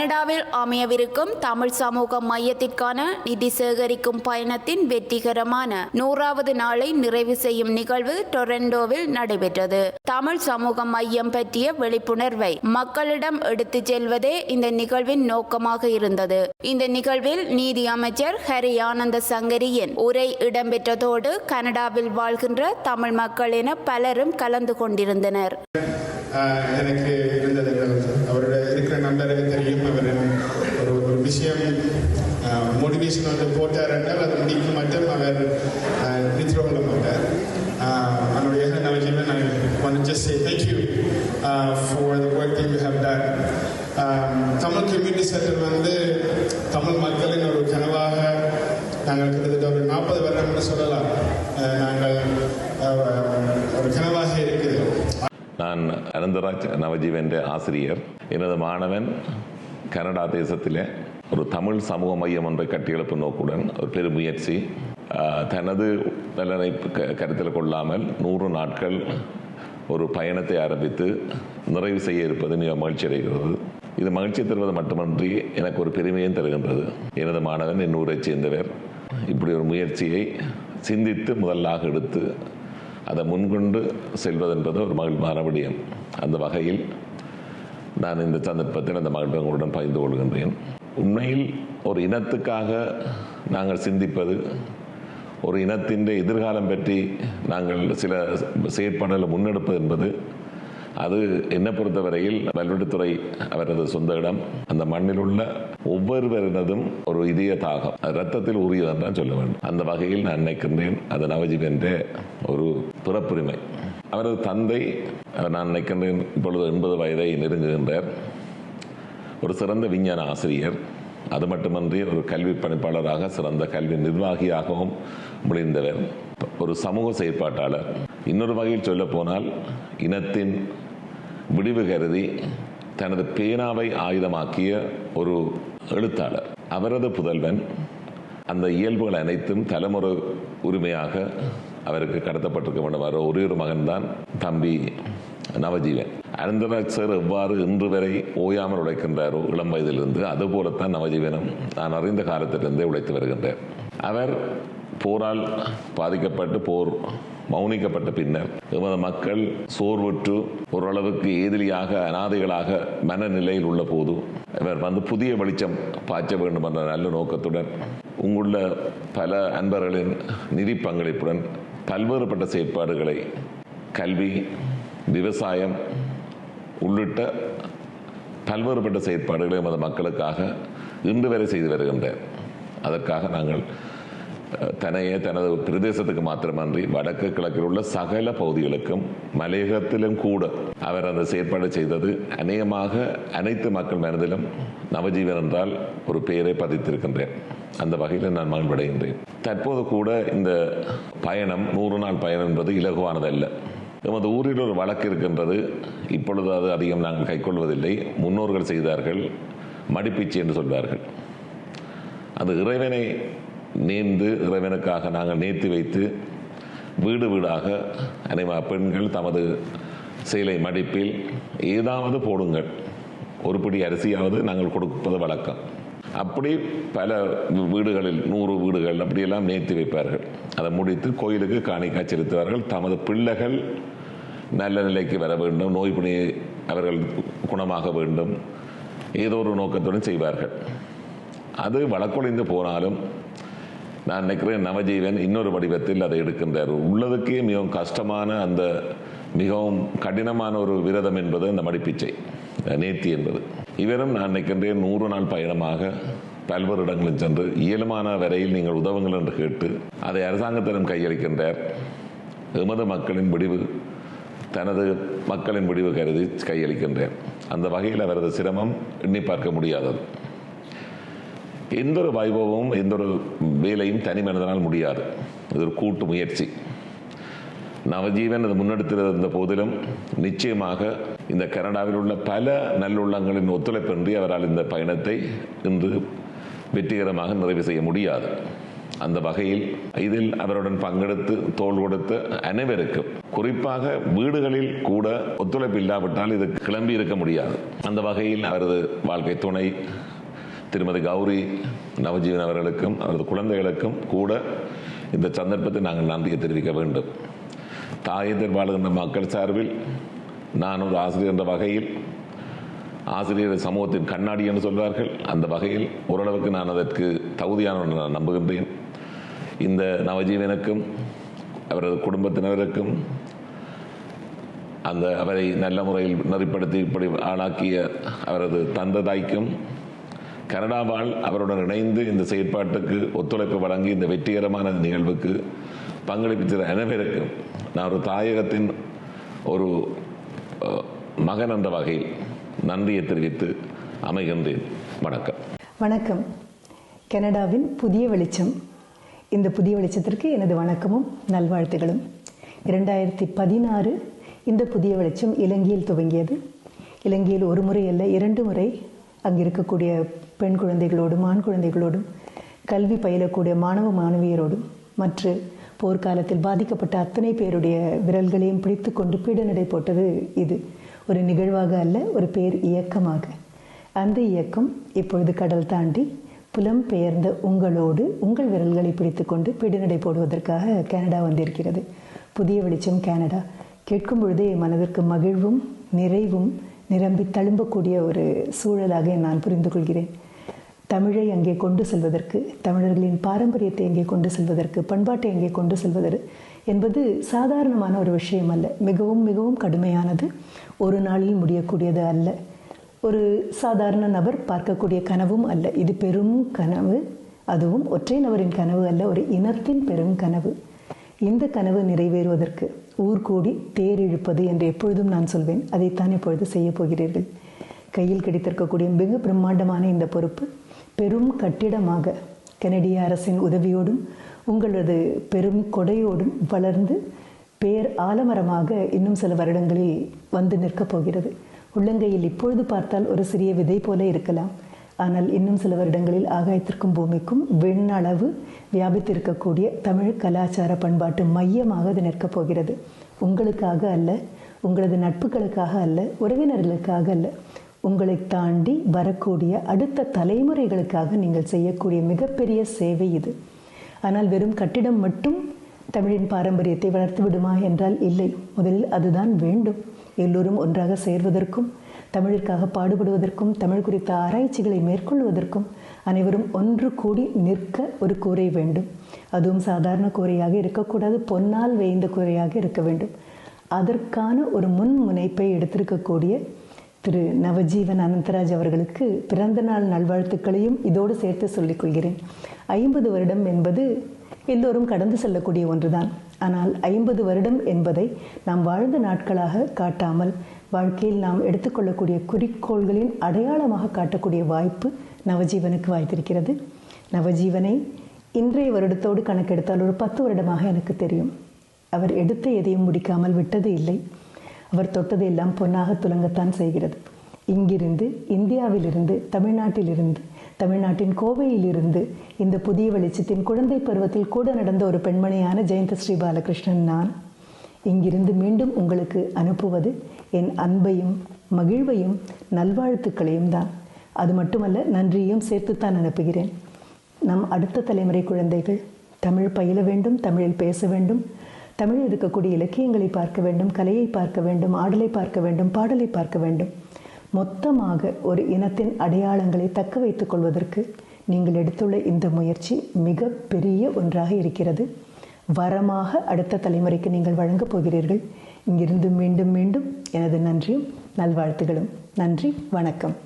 கனடாவில் அமையவிருக்கும் தமிழ் சமூக மையத்திற்கான நிதி சேகரிக்கும் பயணத்தின் வெற்றிகரமான நூறாவது நாளை நிறைவு செய்யும் நிகழ்வு டொரண்டோவில் நடைபெற்றது. தமிழ் சமூக மையம் பற்றிய விழிப்புணர்வை மக்களிடம் எடுத்துச் செல்வதே இந்த நிகழ்வின் நோக்கமாக இருந்தது. இந்த நிகழ்வில் நீதி அமைச்சர் ஹரி ஆனந்த சங்கரியின் உரை இடம்பெற்றதோடு கனடாவில் வாழ்கின்ற தமிழ் மக்கள் என பலரும் கலந்து கொண்டிருந்தனர். எனக்கு இருந்தது அவருடைய இருக்கிற நண்பர்கள் தெரியும் அவர் ஒரு ஒரு விஷயம் மோட்டிவேஷன் uh, வந்து போட்டார் என்றால் அது முடிக்க மட்டும் அவர் uh, நித்திர கொள்ள மாட்டார். ஆஹ் அவருடைய Navajeevan I want to just say thank you uh, for the work that you have done. ஆஹ் தமிழ் கம்யூனிட்டி சென்டர் வந்து தமிழ் மக்களின் ஒரு கனவாக நாங்கள் கிட்டத்தட்ட ஒரு நாற்பது வருடம்னு சொல்லலாம். Uh, நாங்கள் ஒரு கனவாக இருக்குது. நான் அனந்தராஜ் நவஜீவன் ஆசிரியர். எனது மாணவன் கனடா தேசத்திலே ஒரு தமிழ் சமூக மையம் ஒன்றை கட்டியெழுப்பும் நோக்குடன் ஒரு பெருமுயற்சி தனது நலனை க- கருத்தில் கொள்ளாமல் நூறு நாட்கள் ஒரு பயணத்தை ஆரம்பித்து நிறைவு செய்ய இருப்பது மிக மகிழ்ச்சி அடைகிறது. இது மகிழ்ச்சி தருவது மட்டுமன்றி எனக்கு ஒரு பெருமையும் தருகின்றது. எனது மாணவன் என் ஊரை சேர்ந்தவர். இப்படி ஒரு முயற்சியை சிந்தித்து முதலாக எடுத்து அதை முன்கொண்டு செல்வதென்பது ஒரு மகிழ்வான விடயம். அந்த வகையில் நான் இந்த சந்தர்ப்பத்தில் அந்த மகிழ்வை உங்களுடன் பகிர்ந்து கொள்கின்றேன். உண்மையில் ஒரு இனத்துக்காக நாங்கள் சிந்திப்பது ஒரு இனத்தின் எதிர்காலம் பற்றி நாங்கள் சில செயற்பாடுகளை முன்னெடுப்பது என்பது அது என்னை பொறுத்தவரையில் வல்வெட்டுத்துறை அவரது சொந்த இடம். அந்த மண்ணில் உள்ள ஒவ்வொருவரினதும் ஒரு இதய தாகம். அது ரத்தத்தில் உரியதான் தான் சொல்ல வேண்டும். அந்த வகையில் நான் நினைக்கின்றேன். அது நவஜீவ் என்ற ஒரு பிறப்புரிமை. அவரது தந்தை நான் நினைக்கின்றேன் இப்பொழுது எண்பது வயதை நெருங்குகின்றார். ஒரு சிறந்த விஞ்ஞான ஆசிரியர். அது மட்டுமன்றி ஒரு கல்வி பணிப்பாளராக சிறந்த கல்வி நிர்வாகியாகவும் முடிந்தவர் ஒரு சமூக செயற்பாட்டாளர். இன்னொரு வகையில் சொல்ல போனால் இனத்தின் விடிவு கருதி தனது பேனாவை ஆயுதமாக்கிய ஒரு எழுத்தாளர். அவரது புதல்வன் அந்த இயல்புகள் அனைத்தும் தலைமுறை உரிமையாக அவருக்கு கடத்தப்பட்டிருக்க வேண்டும் அவர் ஒரே ஒரு மகன்தான் தம்பி நவஜீவன். அனந்தராஜ் சார் எவ்வாறு இன்று வரை ஓயாமல் உழைக்கின்றாரோ இளம் வயதிலிருந்து அதுபோலத்தான் நவஜீவனம் நான் அறிந்த காலத்திலிருந்தே உழைத்து வருகின்றார் அவர் போரால் பாதிக்கப்பட்டு போர் மௌனிக்கப்பட்ட பின்னர் எமது மக்கள் சோர்வுற்று ஓரளவுக்கு எதிரியாக அனாதைகளாக மனநிலையில் உள்ள போது இவர் வந்து புதிய வெளிச்சம் பாய்ச்ச வேண்டும் என்ற நல்ல நோக்கத்துடன் உங்களுள்ள பல அன்பர்களின் நிதி பங்களிப்புடன் பல்வேறுபட்ட செயற்பாடுகளை கல்வி விவசாயம் உள்ளிட்ட பல்வேறுபட்ட செயற்பாடுகளை எமது மக்களுக்காக இன்று வரை செய்து வருகின்றார் அதற்காக நாங்கள் தனையே தனது பிரதேசத்துக்கு மாத்திரமன்றி வடக்கு கிழக்கில் உள்ள சகல பகுதிகளுக்கும் மலையகத்திலும் கூட அவர் அந்த செயற்பாடு செய்தது அநேகமாக அனைத்து மக்கள் மனதிலும் நவஜீவன் என்றால் ஒரு பெயரை பதித்திருக்கின்றேன். அந்த வகையில் நான் மகிழ்வடைகின்றேன். தற்போது கூட இந்த பயணம் நூறு நாள் பயணம் என்பது இலகுவானதல்ல. எமது ஊரில் ஒரு வழக்கு இருக்கின்றது. இப்பொழுது அது அதிகம் நாங்கள் கைக்கொள்வதில்லை. முன்னோர்கள் செய்தார்கள். மடிப்பிச்சு என்று சொல்வார்கள். அது இறைவனை நீந்து இறைவனுக்காக நாங்கள் நேர்த்தி வைத்து வீடு வீடாக அனைவா பெண்கள் தமது சேலை மடிப்பில் ஏதாவது போடுங்கள். ஒரு பிடி அரிசியாவது நாங்கள் கொடுப்பது வழக்கம். அப்படி பல வீடுகளில் நூறு வீடுகள் அப்படியெல்லாம் நேர்த்தி வைப்பார்கள். அதை முடித்து கோயிலுக்கு காணிக்கா செலுத்துவார்கள் தமது பிள்ளைகள் நல்ல நிலைக்கு வர வேண்டும். நோய் பணி அவர்கள் குணமாக வேண்டும். ஏதோ ஒரு நோக்கத்துடன் செய்வார்கள். அது வழக்கொழிந்து போனாலும் நான் நினைக்கிறேன் நவஜீவன் இன்னொரு வடிவத்தில் அதை எடுக்கின்றார். உள்ளதுக்கே மிகவும் கஷ்டமான அந்த மிகவும் கடினமான ஒரு விரதம் என்பது அந்த மடிப்பிச்சை. நேர்த்தி என்பது. இவரும் நான் நினைக்கின்றேன் நூறு நாள் பயணமாக பல்வேறு இடங்களில் சென்று இயலுமான வரையில் நீங்கள் உதவுங்கள் என்று கேட்டு அதை அரசாங்கத்திடம் கையளிக்கின்றார். எமது மக்களின் முடிவு தனது மக்களின் முடிவு கருதி கையளிக்கின்றார். அந்த வகையில் அவரது சிரமம் எண்ணி பார்க்க முடியாதது. எந்த ஒரு வைபவமும் எந்த ஒரு வேலையும் தனி மனிதனால் முடியாது. இது ஒரு கூட்டு முயற்சி. நவஜீவன் அது முன்னெடுத்திருந்த போதிலும் நிச்சயமாக இந்த கனடாவில் உள்ள பல நல்லுள்ளங்களின் ஒத்துழைப்பின்றி அவரால் இந்த பயணத்தை இன்று வெற்றிகரமாக நிறைவு செய்ய முடியாது. அந்த வகையில் இதில் அவருடன் பங்கெடுத்து தோள் கொடுத்த அனைவருக்கும் குறிப்பாக வீடுகளில் கூட ஒத்துழைப்பு இல்லாவிட்டால் இது கிளம்பி இருக்க முடியாது. அந்த வகையில் அவரது வாழ்க்கை துணை திருமதி கௌரி நவஜீவன் அவர்களுக்கும் அவரது குழந்தைகளுக்கும் கூட இந்த சந்தர்ப்பத்தை நாங்கள் நன்றியை தெரிவிக்க வேண்டும். தாயத்தில் வாழ்கின்ற மக்கள் சார்பில் நான் ஒரு ஆசிரியர் என்ற வகையில் ஆசிரியர் சமூகத்தின் கண்ணாடி என்று சொல்வார்கள். அந்த வகையில் ஓரளவுக்கு நான் அதற்கு தகுதியானவன் நான் நம்புகின்றேன். இந்த நவஜீவனுக்கும் அவரது குடும்பத்தினருக்கும் அந்த அவரை நல்ல முறையில் நெறிப்படுத்தி இப்படி ஆளாக்கிய அவரது தந்த தாய்க்கும் கனடா வாழ் அவருடன் இணைந்து இந்த செயற்பாட்டுக்கு ஒத்துழைப்பு வழங்கி இந்த வெற்றிகரமான நிகழ்வுக்கு பங்களிப்பித்த அனைவருக்கும். நான் ஒரு தாயகத்தின் ஒரு மகன் என்ற வகையில் நன்றியை தெரிவித்து அமைகின்றேன். வணக்கம். வணக்கம். கனடாவின் புதிய வெளிச்சம். இந்த புதிய வெளிச்சத்திற்கு எனது வணக்கமும் நல்வாழ்த்துகளும். இரண்டாயிரத்தி பதினாறு இந்த புதிய வெளிச்சம் இலங்கையில் துவங்கியது. இலங்கையில் ஒரு முறை அல்ல இரண்டு முறை அங்கு இருக்கக்கூடிய பெண் குழந்தைகளோடும் ஆண் குழந்தைகளோடும் கல்வி பயிலக்கூடிய மாணவ மாணவியரோடும் மற்ற போர்க்காலத்தில் பாதிக்கப்பட்ட அத்தனை பேருடைய விரல்களையும் பிடித்து கொண்டு பீடநடை போட்டது இது. ஒரு நிகழ்வாக அல்ல ஒரு பேர் இயக்கமாக. அந்த இயக்கம் இப்பொழுது கடல் தாண்டி புலம் பெயர்ந்த உங்களோடு உங்கள் விரல்களை பிடித்துக்கொண்டு பீடநடை போடுவதற்காக கனடா வந்திருக்கிறது. புதிய வெளிச்சம் கனடா. கேட்கும் பொழுதே மனதிற்கு மகிழ்வும் நிறைவும் நிரம்பி தழும்பக்கூடிய ஒரு சூழலாக நான் புரிந்து கொள்கிறேன். தமிழை அங்கே கொண்டு செல்வதற்கு தமிழர்களின் பாரம்பரியத்தை அங்கே கொண்டு செல்வதற்கு பண்பாட்டை அங்கே கொண்டு செல்வதற்கு என்பது சாதாரணமான ஒரு விஷயம் அல்ல. மிகவும் மிகவும் கடுமையானது. ஒரு நாளில் முடியக்கூடியது அல்ல. ஒரு சாதாரண நபர் பார்க்கக்கூடிய கனவும் அல்ல. இது பெரும் கனவு. அதுவும் ஒற்றை நபரின் கனவு அல்ல. ஒரு இனத்தின் பெரும் கனவு. இந்த கனவு நிறைவேறுவதற்கு ஊர் கூடி தேர் இழுப்பது என்று எப்பொழுதும் நான் சொல்வேன். அதைத்தான் இப்பொழுது செய்ய போகிறீர்கள். கையில் கிடைத்திருக்கக்கூடிய மிக பிரம்மாண்டமான இந்த பொறுப்பு. பெரும் கட்டிடமாக கனடிய அரசின் உதவியோடும் உங்களது பெரும் கொடையோடும் வளர்ந்து பேர் ஆலமரமாக இன்னும் சில வருடங்களில் வந்து நிற்கப் போகிறது. உள்ளங்கையில் இப்பொழுது பார்த்தால் ஒரு சிறிய விதை போல இருக்கலாம். ஆனால் இன்னும் சில வருடங்களில் ஆகாயத்திற்கும் பூமிக்கும் விண்ணளவு வியாபித்திருக்கக்கூடிய தமிழ் கலாச்சார பண்பாட்டு மையமாக அது நிற்கப் போகிறது. உங்களுக்காக அல்ல உங்களது நட்புகளுக்காக அல்ல உறவினர்களுக்காக அல்ல. உங்களை தாண்டி வரக்கூடிய அடுத்த தலைமுறைகளுக்காக நீங்கள் செய்யக்கூடிய மிகப்பெரிய சேவை இது. ஆனால் வெறும் கட்டிடம் மட்டும் தமிழின் பாரம்பரியத்தை வளர்த்து விடுமா என்றால் இல்லை. முதலில் அதுதான் வேண்டும். எல்லோரும் ஒன்றாக சேர்வதற்கும் தமிழிற்காக பாடுபடுவதற்கும் தமிழ் குறித்த ஆராய்ச்சிகளை மேற்கொள்வதற்கும் அனைவரும் ஒன்று கூடி நிற்க ஒரு கூரை வேண்டும். அதுவும் சாதாரண கூரையாக இருக்கக்கூடாது பொன்னால் வேய்ந்த கூரையாக இருக்க வேண்டும். அதற்கான ஒரு முன் முனைப்பை எடுத்திருக்கக்கூடிய திரு நவஜீவன் அனந்தராஜ் அவர்களுக்கு பிறந்த நாள் நல்வாழ்த்துக்களையும் இதோடு சேர்த்து சொல்லிக்கொள்கிறேன் ஐம்பது வருடம் என்பது எல்லோரும் கடந்து செல்லக்கூடிய ஒன்றுதான். ஆனால் ஐம்பது வருடம் என்பதை நாம் வாழ்ந்த நாட்களாக காட்டாமல் வாழ்க்கையில் நாம் எடுத்துக்கொள்ளக்கூடிய குறிக்கோள்களின் அடையாளமாக காட்டக்கூடிய வாய்ப்பு நவஜீவனுக்கு வாய்த்திருக்கிறது. நவஜீவனை இன்றைய வருடத்தோடு கணக்கெடுத்தால் ஒரு பத்து வருடமாக எனக்கு தெரியும். அவர் எடுத்த எதையும் முடிக்காமல் விட்டது இல்லை. அவர் தொட்டது எல்லாம் பொன்னாக துலங்கத்தான் செய்கிறது. இங்கிருந்து இந்தியாவிலிருந்து தமிழ்நாட்டிலிருந்து தமிழ்நாட்டின் கோவையிலிருந்து இந்த புதிய வெளிச்சத்தின் குழந்தை பருவத்தில் கூட நடந்த ஒரு பெண்மணியான ஜெயந்த ஸ்ரீ பாலகிருஷ்ணன் நான் இங்கிருந்து மீண்டும் உங்களுக்கு அனுப்புவது என் அன்பையும் மகிழ்வையும் நல்வாழ்த்துக்களையும் தான். அது மட்டுமல்ல நன்றியையும் சேர்த்துத்தான் அனுப்புகிறேன். நம் அடுத்த தலைமுறை குழந்தைகள் தமிழ் பயில வேண்டும் தமிழில் பேச வேண்டும் தமிழில் இருக்கக்கூடிய இலக்கியங்களை பார்க்க வேண்டும் கலையை பார்க்க வேண்டும் ஆடலை பார்க்க வேண்டும் பாடலை பார்க்க வேண்டும். மொத்தமாக ஒரு இனத்தின் அடையாளங்களை தக்க வைத்துக் கொள்வதற்கு நீங்கள் எடுத்துள்ள இந்த முயற்சி மிக பெரிய ஒன்றாக இருக்கிறது. வரமாக அடுத்த தலைமுறைக்கு நீங்கள் வழங்கப் போகிறீர்கள். இங்கிருந்து மீண்டும் மீண்டும் எனது நன்றியும் நல்வாழ்த்துகளும். நன்றி வணக்கம்.